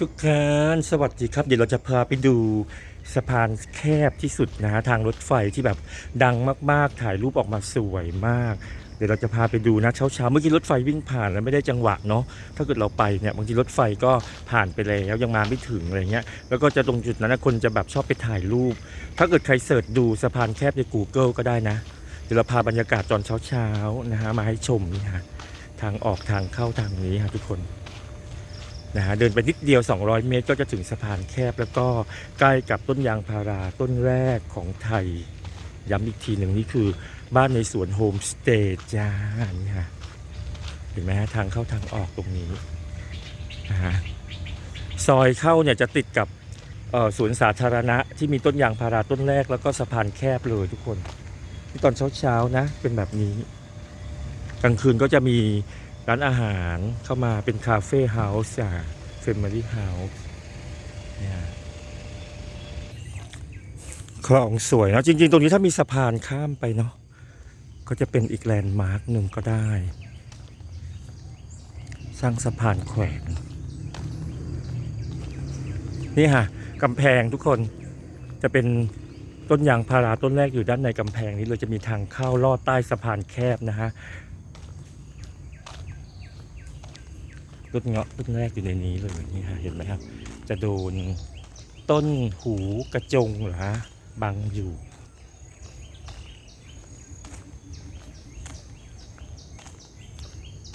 ทุกท่านสวัสดีครับ เดี๋ยวเราจะพาไปดูสะพานแคบที่สุดนะฮะทางรถไฟที่แบบดังมากๆ ถ่ายรูปออกมาสวยมาก เดี๋ยวเราจะพาไปดูนะเช้าๆเมื่อกี้รถไฟวิ่งผ่านแล้วไม่ได้จังหวะเนาะถ้าเกิดเราไปเนี่ยบางทีรถไฟก็ผ่านไปแล้วยังมาไม่ถึงอะไรเงี้ยแล้วก็จะตรงจุดนั้นนะคนจะแบบชอบไปถ่ายรูป ถ้าเกิดใครเสิร์ชดูสะพานแคบใน Google ก็ได้นะ เดี๋ยวเราพาบรรยากาศตอนเช้าๆนะฮะมาให้ชมนี่ฮะทางออกทางเข้าทางนี้ฮะทุกคน นะฮะเดินไปนิดเดียว 200 เมตรก็จะถึงสะพานแคบ แล้วก็ใกล้กับต้นยางพาราต้นแรกของไทย ย้ำอีกทีหนึ่งนี่คือบ้านในสวนโฮมสเตย์จ้านี่ฮะเห็นไหมฮะทางเข้าทางออกตรงนี้นะฮะซอยเข้าเนี่ยจะติดกับสวนสาธารณะที่มีต้นยางพาราต้นแรกแล้วก็สะพานแคบเลยทุกคนนี่ตอนเช้าๆนะเป็นแบบนี้ กลางคืนก็จะมี ร้านอาหารเข้ามาเป็นคาเฟ่เฮาส์อะเฟมิลี่เฮาส์เนี่ยคลองสวยเนะจริง ๆ ตรงนี้ถ้ามีสะพานข้ามไปเนาะก็จะเป็นอีกแลนด์มาร์กหนึ่งก็ได้ สร้างสะพานแขวนนี่ค่ะกำแพงทุกคนจะเป็นต้นยางพาราต้นแรกอยู่ด้านในกำแพงนี้เลยจะมีทางเข้าลอดใต้สะพานแคบนะฮะ ต้นเงาะต้นแรกอยู่ในนี้เลยนี่ฮะเห็นไหมครับ จะโดนต้นหูกระจงเหรอฮะบังอยู่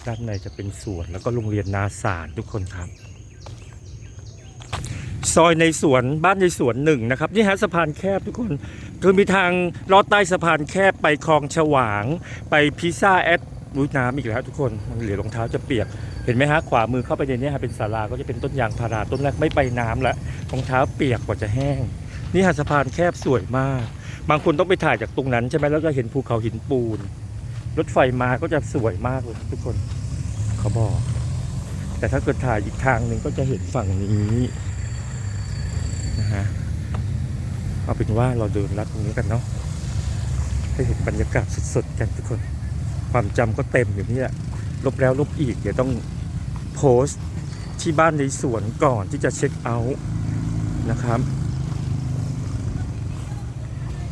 ด้านในจะเป็นสวนแล้วก็โรงเรียนนาสารทุกคนครับ ซอยในสวนบ้านในสวนหนึ่งนะครับนี่ฮะสะพานแคบทุกคน คือมีทางลอดใต้สะพานแคบไปคลองฉวาง ไปพิซซ่าแอด รุ้ยน้ำอีกแล้วทุกคนมันเหลือรองเท้าจะเปียก เห็นไหมฮะขวามือเข้าไปในนี้ฮะเป็นศาลาก็จะเป็นต้นยางพาราต้นแรกไม่ไปน้ำละรองเท้าเปียกกว่าจะแห้ง นี่ฮะสะพานแคบสวยมาก บางคนต้องไปถ่ายจากตรงนั้นใช่ไหมแล้วก็เห็นภูเขาหินปูน รถไฟมาก็จะสวยมากเลยทุกคนเขาบอก แต่ถ้าเกิดถ่ายอีกทางหนึ่งก็จะเห็นฝั่งนี้นะฮะเอาเป็นว่าเราเดินลัดตรงนี้กันเนาะให้เห็นบรรยากาศสดๆกันทุกคน ความจำก็เต็มอยู่นี่แหละลบแล้วลบอีก เดี๋ยวต้องโพสต์ที่บ้านในสวนก่อนที่จะเช็คเอาท์นะครับ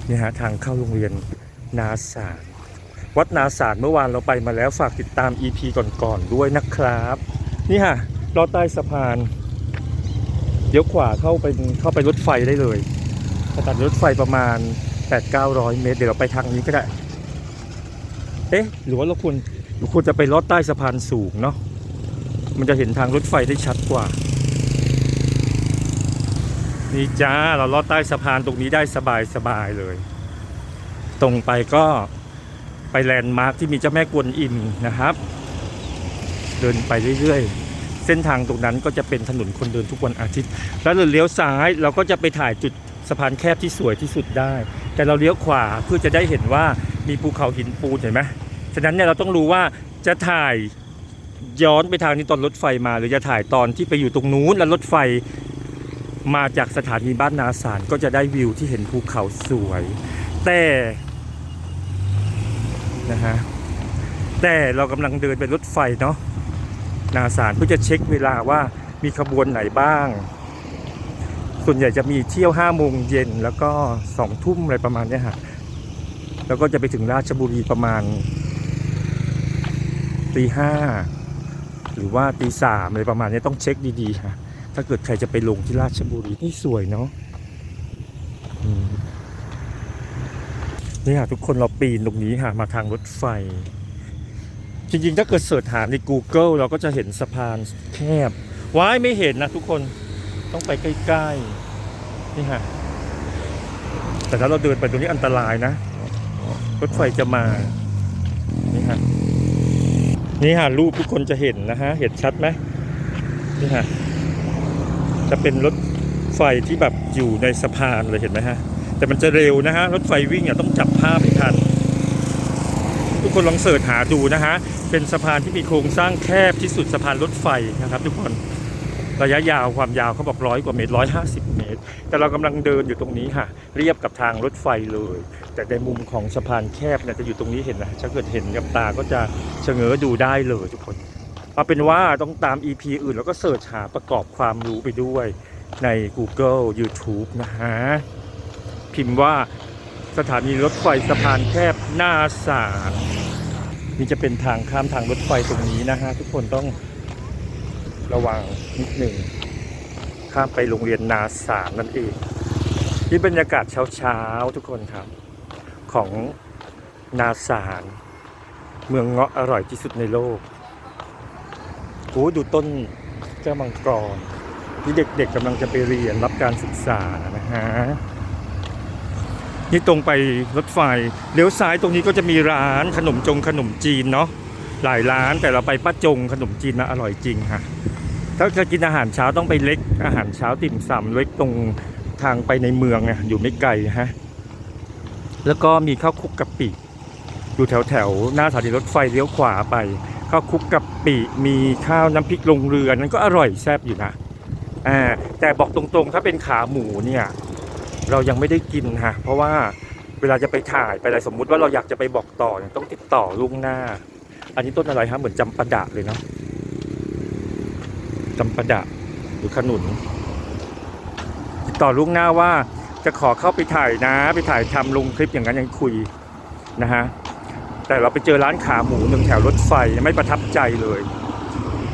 นี่ฮะทางเข้าโรงเรียนนาสารวัดนาสารเมื่อวานเราไปมาแล้วฝากติดตาม EP ก่อนๆด้วยนะครับ นี่ฮะลอใต้สะพานเดี๋ยวขวาเข้าไปเข้าไปรถไฟได้เลยสถานรถไฟประมาณ 8-900 เมตร เดี๋ยวเราไปทางนี้ก็ได้ เอ๊ะ หรือว่าเราควรเราควรจะไปลอดใต้สะพานสูงเนาะ มันจะเห็นทางรถไฟได้ชัดกว่า นี่จ้า เราลอดใต้สะพานตรงนี้ได้สบายสบายเลย ตรงไปก็ไปแลนด์มาร์คที่มีเจ้าแม่กวนอิมนะครับ เดินไปเรื่อยๆ เส้นทางตรงนั้นก็จะเป็นถนนคนเดินทุกวันอาทิตย์ แล้วเราเลี้ยวซ้ายเราก็จะไปถ่ายจุดสะพานแคบที่สวยที่สุดได้ แต่เราเลี้ยวขวาเพื่อจะได้เห็นว่า มีภูเขาหินปูนเห็นไหมฉะนั้นเนี่ยเราต้องรู้ว่าจะถ่ายย้อนไปทางนี้ตอนรถไฟมา หรือจะถ่ายตอนที่ไปอยู่ตรงนู้นแล้วรถไฟมาจากสถานีบ้านนาสารก็จะได้วิวที่เห็นภูเขาสวย แต่นะฮะแต่เรากำลังเดินไปรถไฟเนาะนาสารเพื่อจะเช็คเวลาว่ามีขบวนไหนบ้าง ส่วนใหญ่จะมีเที่ยวห้าโมงเย็นแล้วก็สองทุ่มอะไรประมาณนี้ฮะ แล้วก็จะไปถึงราชบุรีประมาณตีห้าหรือว่าตีสามอะไรประมาณนี้ต้องเช็คดีๆค่ะถ้าเกิดใครจะไปลงที่ราชบุรีนี่สวยเนาะนี่ค่ะทุกคนเราปีนตรงนี้ค่ะมาทางรถไฟ จริงๆ ถ้าเกิดเสิร์ชหาใน Google เราก็จะเห็นสะพานแคบว้ายไม่เห็นนะทุกคนต้องไปใกล้ๆ นี่ค่ะแต่ถ้าเราเดินไปตรงนี้อันตรายนะ รถไฟจะมา นี่ฮะนี่ฮะรูปทุกคนจะเห็นนะฮะ เห็นชัดไหมนี่ฮะจะเป็นรถไฟที่แบบอยู่ในสะพานเลยเห็นไหมฮะ แต่มันจะเร็วนะฮะ รถไฟวิ่งอะต้องจับภาพให้ทัน ทุกคนลองเสิร์ชหาดูนะฮะ เป็นสะพานที่มีโครงสร้างแคบที่สุดสะพานรถไฟนะครับ ทุกคน ระยะยาวความยาวเขาบอกร้อยกว่าเมตรร้อยห้าสิบเมตร แต่เรากำลังเดินอยู่ตรงนี้ค่ะ เรียบกับทางรถไฟเลย แต่ในมุมของสะพานแคบเนี่ยจะอยู่ตรงนี้เห็นนะถ้าเกิดเห็นกับตาก็จะเฉงอดูได้เลยทุกคนเอาเป็นว่าต้องตาม EP อื่นแล้วก็เสิร์ชหาประกอบความรู้ไปด้วยใน Google YouTube นะฮะ พิมพ์ว่าสถานีรถไฟสะพานแคบหน้าสารนี่จะเป็นทางข้ามทางรถไฟตรงนี้นะฮะ ทุกคนต้อง ระวังนิดหนึ่ง ข้ามไปโรงเรียนนาสามนั่นเองที่บรรยากาศเช้าๆทุกคนครับ ของนาสารเมืองเงาะอร่อยที่สุดในโลกโอ้ดูต้นแก้วมังกรที่เด็กๆกำลังจะไปเรียนรับการศึกษานะฮะนี่ตรงไปรถไฟเลี้ยวซ้ายตรงนี้ก็จะมีร้านขนมจงขนมจีนเนาะ หลายร้านแต่เราไปป้าจงขนมจีนนะอร่อยจริงค่ะ ถ้าจะกินอาหารเช้าต้องไปเล็กอาหารเช้าติ่มซำเล็กตรงทางไปในเมืองอะอยู่ไม่ไกลฮะแล้วก็มีข้าวคลุกกะปิอยู่แถวแถวๆหน้าสถานีรถไฟเลี้ยวขวาไปข้าวคลุกกะปิมีข้าวน้ำพริกลงเรือนั้นก็อร่อยแซ่บอยู่นะอ่าแต่บอกตรงๆ ถ้าเป็นขาหมูเนี่ยเรายังไม่ได้กินฮะเพราะว่าเวลาจะไปถ่ายไปอะไรสมมุติว่าเราอยากจะไปบอกต่อเนี่ยต้องติดต่อล่วงหน้า อันนี้ต้นอะไรฮะเหมือนจำปาดะเลยเนาะจำปาดะหรือขนุนติดต่อล่วงหน้าว่าจะขอเข้าไปถ่ายนะ ไปถ่ายทำลงคลิปอย่างนั้นยังคุยนะฮะแต่เราไปเจอร้านขาหมูหนึ่งแถวรถไฟไม่ประทับใจเลย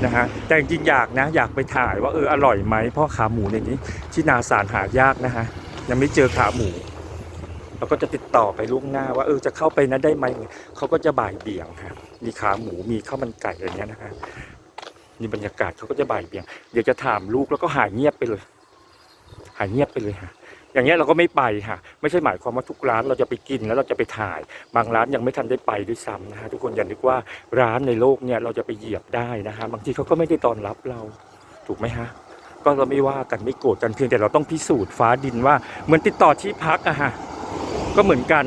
นะฮะแต่จริงอยากนะ อยากไปถ่ายว่าเอออร่อยไหมเพราะขาหมูในนี้ที่นาสารหายากนะฮะยังไม่เจอขาหมู เราก็จะติดต่อไปล่วงหน้าว่าเออจะเข้าไปนั้นได้ไหมเขาก็จะบ่ายเบี่ยงครับมีขาหมูมีข้าวมันไก่อะไรเงี้ยนะฮะนี่บรรยากาศเขาก็จะบ่ายเบี่ยง เดี๋ยวจะถามลูกแล้วก็หายเงียบไปเลย หายเงียบไปเลยฮะอย่างเงี้ยเราก็ไม่ไปค่ะไม่ใช่หมายความว่าทุกร้านเราจะไปกินแล้วเราจะไปถ่าย บางร้านยังไม่ทันได้ไปด้วยซ้ำนะฮะทุกคนอย่านึกว่าร้านในโลกเนี่ยเราจะไปเหยียบได้นะฮะบางทีเขาก็ไม่ได้ต้อนรับเราถูกไหมฮะก็เราไม่ว่ากันไม่โกรธกันเพียงแต่เราต้องพิสูจน์ฟ้าดินว่าเหมือนติดต่อที่พักอะฮะ ก็เหมือนกัน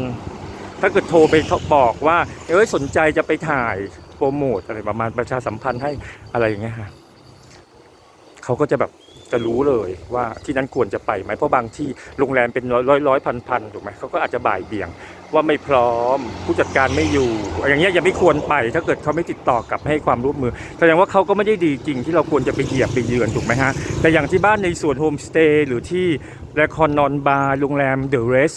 ถ้าเกิดโทรไปบอกว่า เอ้ยสนใจจะไปถ่ายโปรโมทอะไรประมาณประชาสัมพันธ์ให้อะไรอย่างเงี้ยฮะเขาก็จะแบบจะรู้เลยว่าที่นั้นควรจะไปไหมเพราะบางที่โรงแรมเป็นร้อยร้อยร้อยพันพันถูกไหมเขาก็อาจจะบ่ายเบี่ยง ว่าไม่พร้อมผู้จัดการไม่อยู่ อย่างเงี้ยยังไม่ควรไป ถ้าเกิดเขาไม่ติดต่อกลับให้ความร่วมมือแสดงว่าเขาก็ไม่ได้ดีจริงที่เราควรจะไปเหยียบไปเยือนถูกไหมฮะแต่อย่างที่บ้านในส่วนโฮมสเตย์หรือที่แรคอนนอนบาร์โรงแรมเดอะเรส